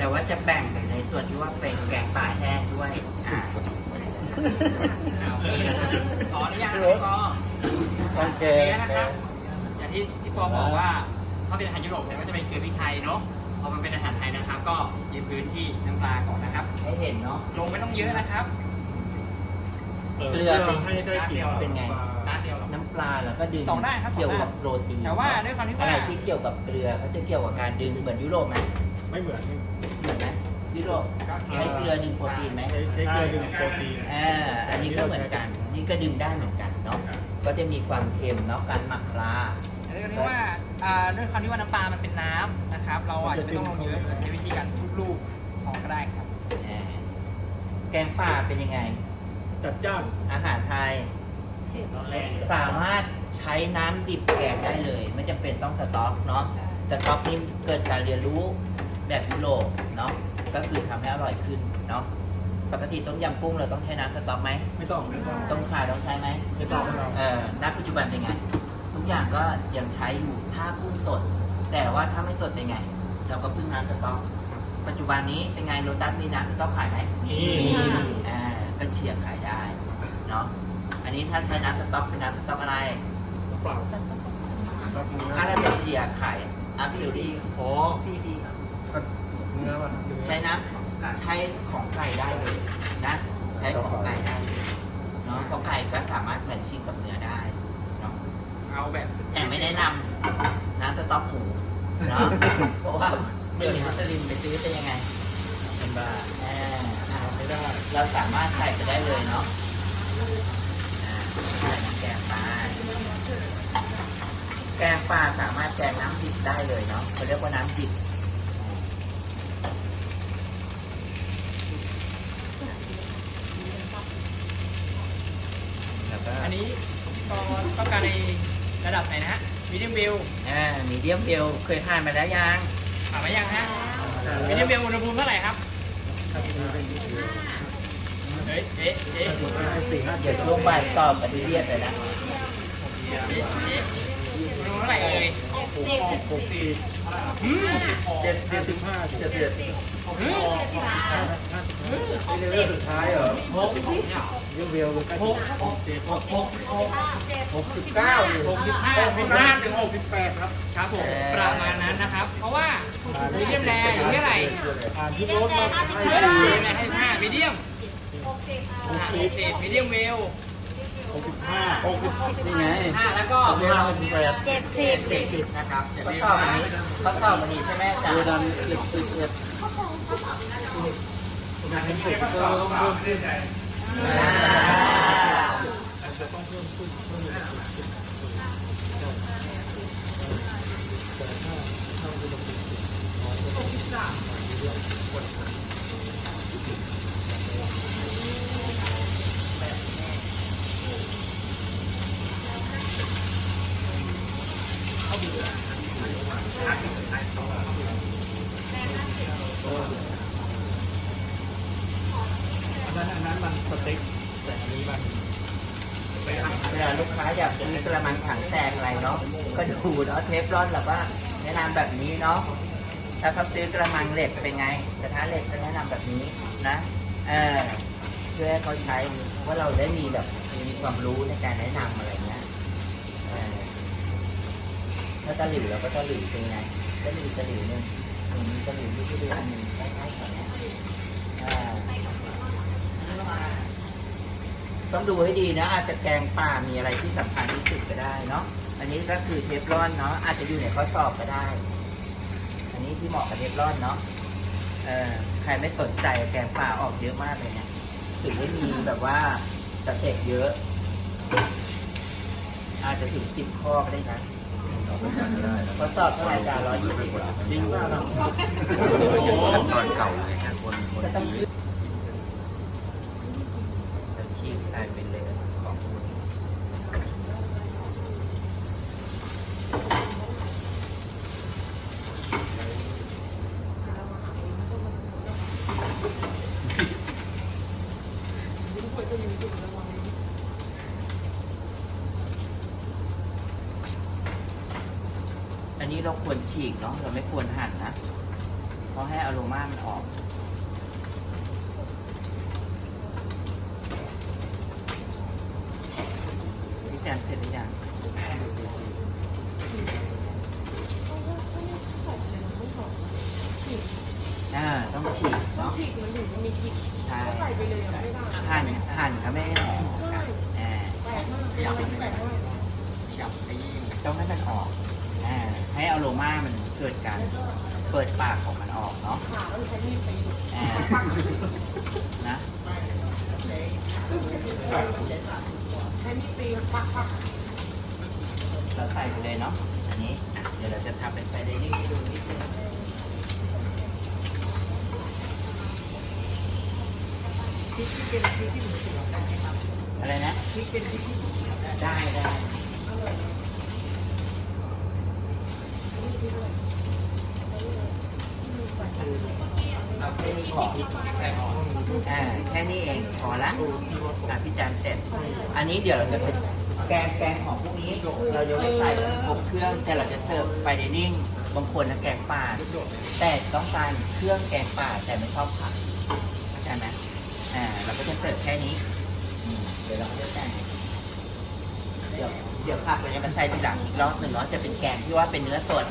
แต่ว่าจะแบ่งในส่วนที่ว่าเป็นแกงป่าแห้งด้วยอ่าโอเคขออนุญาตนะครับพี่ปอโอเคโอเคนะครับ อย่างที่พี่ปอบอกว่าถ้าเป็นอาหารยุโรปเนี่ยก็จะเป็นเกลือพริกไทยเนาะพอมันเป็นอาหารไทยนะครับ ก็ยืนพื้นที่น้ำปลาก่อนนะครับ ให้เห็นเนาะ ลงไม่ต้องเยอะนะครับ เกลือเป็นให้ได้กลิ่นเป็นไง ร้านเดียวหรอก น้ำปลาแล้วก็ดึงต่อได้ครับเกี่ยวกับโปรตีนแต่ว่าด้วยความที่ว่า อะไรที่เกี่ยวกับเกลือเขาจะเกี่ยวกับการดึงเหมือนยุโรปไหม ไม่เหมือนเหมือนไหมยุโรปใช้เกลือดึงโปรตีนไหมใช้ใช้เกลือดึงโปรตีนอ่าอันนี้ก็เหมือนกัน นี่ก็ดึงได้เหมือนกันเนาะก็จะมีความเค็มเนาะการหมักปลาเรียกได้ว่าอ่าด้วยความที่ว่าน้ำปลามันเป็นน้ำนะครับ เราอาจจะไม่ต้องลงเยอะเราใช้วิธีการทุบลูกพอก็ได้ครับอ่าแกงป่าเป็นยังไง จัดจ้านอาหารไทย สามารถใช้น้ำดิบแกงได้เลย ไม่จำเป็นต้องสต๊อกเนาะสต๊อกนี่เกิดการเรียนรู้ แบบยุโรปเนาะก็คือทำให้อร่อยขึ้นเนาะปกติต้มยำกุ้งเราต้องใช้น้ำสต๊อกไหมไม่ต้องไม่ต้องต้มข่าต้องใช้ไหมไม่ต้องไม่ต้องเออณปัจจุบันเป็นไงทุกอย่างก็ยังใช้อยู่ถ้ากุ้งสด แต่ว่าถ้าไม่สดเป็นไง เราก็พึ่งน้ำสต๊อกปัจจุบันนี้เป็นไงโรตัสมีน้ำสต๊อกขายไหมมีอ่าก็เฉียบขายได้เนาะอันนี้ถ้าใช้น้ำสต๊อกเป็นน้ำสต๊อกอะไรเปล่าครับเนื้อถ้าเราจะเชียร์ขายอาฟิลดีอ๋อซีดี ครับเนื้อมันใช้น้ำใช้ของไก่ได้เลยนะใช้ของไก่ได้เลยเนาะเพราะไก่ก็สามารถแผ่นชิ่งกับเนื้อได้เนาะเอาแบบแต่ไม่แนะนำน้ำสต๊อกหมูเนาะเพราะว่าเดี๋ยวมุสลิมไปซื้อจะยังไงเป็นบ้าอ่าอ่าไม่ได้เราสามารถใส่ไปได้เลยเนาะอ่าใส่น้ำแกงปลาแกงปลาสามารถแกงน้ำดิบได้เลยเนาะเขาเรียกว่าน้ำดิบ แล้วก็อันนี้พี่ปอต้องการในระดับไหนนะฮะมีเดียมวิวอ่ามีเดียมเบลเคยทานมาแล้วยังถามมายังฮะมีเดียมวิวอุณหภูมิเท่าไหร่ครับเฮ้ยเอ๊ะเอ๊ะสี่ห้าเดี๋ยวช่วงบ่ายตอบปฏิเรียดเลยนะ เอ๊ะเอ๊ะอุณหภูมิเท่าไหร่เอ่ยหกสี่เจ็ดเจ็ดสิบห้าเจ็ดเจ็ดอืมนี่เลเวลสุดท้ายเหรอหกเยี่ยมเวลเลยใกล้หกหกหกหกหกหกสิบเก้าหกสิบห้าหกสิบห้าถึงหกสิบแปดครับครับผมประมาณนั้นนะครับ เพราะว่ามีเดียมแรอยู่ที่เท่าไหร่อ่านที่โน้ตมาให้มีดีเดียมแรให้ห้ามีเดียมห้าหกสิบมีเดียมเวล หกสิบห้าหกสิบนี่ไงห้าแล้วก็เวลาหกสิบแปดเจ็ดสิบเจ็ดสิบนะครับจะเขาเรียกตอบว่าวันนี้เขาตอบวันนี้ใช่ไหมอาจารเวย์ลาเจ็ดสิบเอ็ด อันนั้นอันนั้นมันสเต็กแต่อันนี้มันเวลาลูกค้าอยากซื้อกระมังถังแตกอะไรเนาะก็ดูเนาะเทฟลอนแล้วก็แนะนำแบบนี้เนาะถ้าเขาซื้อกระมังเหล็กเป็นไงกระทะเหล็กก็แนะนำแบบนี้นะเออเพื่อให้เขาใช้ว่าเราได้มีแบบมีความรู้ในการแนะนำอะไรเงี้ยเออ ถ้าตะหลิวเราก็ตะหลิวเป็นไงตะหลิวตะหลิวหนึงอันนี้ตะหลิวที่เรียนหนึ่งใกล้ๆกันนะต้องดูให้ดีนะ อาจจะแกงป่ามีอะไรที่สำคัญที่สุดก็ได้เนาะอันนี้ก็คือเทฟลอนเนาะอาจจะอยู่ในข้อสอบก็ได้ อันนี้ที่เหมาะกับเทฟลอนเนาะเออใครไม่สนใจแกงป่าออกเยอะมากเลยเนี่ยถึงได้มีแบบว่าสเต็ปเยอะ อาจจะถึงสิบข้อก็ได้นะ ข้อสอบเท่าไหร่จ้าร้อยยี่สิบจริงว่าเราขั้นตอนเก่าเลยนะคนคนที่จะชีพกลายเป็นเลยของคุณอัน นี้เราควรฉีกเนาะเราไม่ควรหั่นนะเพราะให้อโรมามันออก พี่แจมเสร็จหรือยังอ่าต้องฉีกเนาะฉีกมันถึงจะมีกลิ่นใช่ใส่ไปเลยอะไม่ได้หั่นหั่นก็ไม่ให้หอมกันอ่าแปลกมากเป็นอะไรที่แปลกมากจับไปยี่ต้องให้มันออก อ่าให้อโรมามันเกิดการเปิดปากของมันออกเนาะขาแล้วใช้มีดตีอ่านะใช้มีดตีปักปักเราใส่ไปเลยเนาะอันนี้อะเดี๋ยวเราจะทำเป็นไฟเดนิ่งให้ดูนิดนึงพริกที่เป็นพริกที่หมูตุ๋นได้ไหมครับอะไรนะพริกเป็นพริกที่หมูตุ๋นได้ได้ได้เราแค่นี้พ อ่าแค่นี้เองพอละอะพี่จานเสร็จ อันนี้เดี๋ยวเราจะเป็นแกงแกงของพวกนี้เราจะไม่ใส่ครบเครื่องแต่เราจะเสิร์ฟไฟเดนิ่งบางคนนะแกงป่าแต่ต้องการเครื่องแกงป่าแต่ไม่ชอบผักเข้าใจไหมอ่าเราก็จะเสิร์ฟแค่นี้เดี๋ยวเราจะแต่งเดี๋ยวเดี๋ยวผักเราจะมาใส่ทีหลังอีกรอบหนึ่งเนาะจะเป็นแกงที่ว่าเป็นเนื้อสด